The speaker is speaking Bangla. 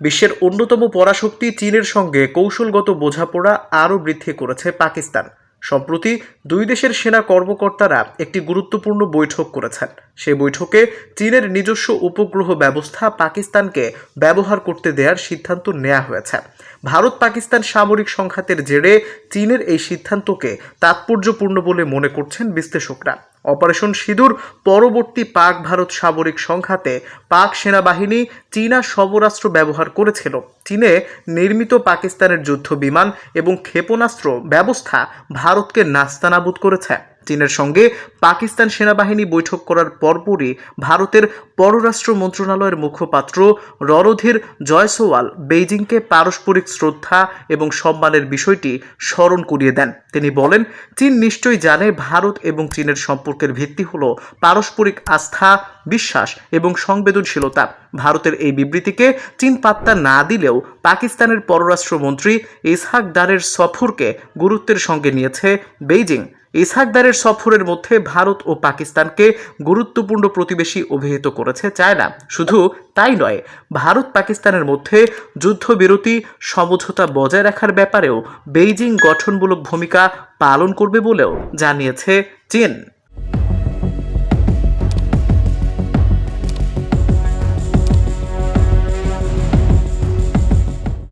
বিশ্বের অন্যতম পরাশক্তি চীনের সঙ্গে কৌশলগত বোঝাপড়া আরও বৃদ্ধি করেছে পাকিস্তান। সম্প্রতি দুই দেশের সেনা কর্মকর্তারা একটি গুরুত্বপূর্ণ বৈঠক করেছেন। সেই বৈঠকে চীনের নিজস্ব উপগ্রহ ব্যবস্থা পাকিস্তানকে ব্যবহার করতে দেওয়ার সিদ্ধান্ত নেওয়া হয়েছে। ভারত পাকিস্তান সামরিক সংঘাতের জেরে চীনের এই সিদ্ধান্তকে তাৎপর্যপূর্ণ বলে মনে করছেন বিশ্লেষকরা। অপারেশন সিঁদুর, পরবর্তী পাক ভারত সামরিক সংঘাতে পাক সেনাবাহিনী চীনা সবরাষ্ট্র ব্যবহার করেছিল। চীনে নির্মিত পাকিস্তানের যুদ্ধ বিমান এবং ক্ষেপণাস্ত্র ব্যবস্থা ভারতকে নাস্তানাবুদ করেছে। চীনের সঙ্গে পাকিস্তান সেনাবাহিনী বৈঠক করার পরপরই ভারতের পররাষ্ট্র মন্ত্রণালয়ের মুখপাত্র রণধীর জয়সওয়াল বেইজিংকে পারস্পরিক শ্রদ্ধা এবং সম্মানের বিষয়টি স্মরণ করিয়ে দেন। তিনি বলেন, চীন নিশ্চয়ই জানে ভারত এবং চীনের সম্পর্কের ভিত্তি হল পারস্পরিক আস্থা, বিশ্বাস এবং সংবেদনশীলতা। ভারতের এই বিবৃতিকে চীন পাত্তা না দিলেও পাকিস্তানের পররাষ্ট্রমন্ত্রী ইসহাক দারের সফরকে গুরুত্বের সঙ্গে নিয়েছে বেইজিং। ইসহাকদারের সফরের মধ্যে ভারত ও পাকিস্তানকে গুরুত্বপূর্ণ প্রতিবেশী অভিহিত করেছে চায়না। শুধু তাই নয়, ভারত পাকিস্তানের মধ্যে যুদ্ধবিরতি, সমঝোতা বজায় রাখার ব্যাপারেও বেইজিং গঠনমূলক ভূমিকা পালন করবে বলেও জানিয়েছে চীন।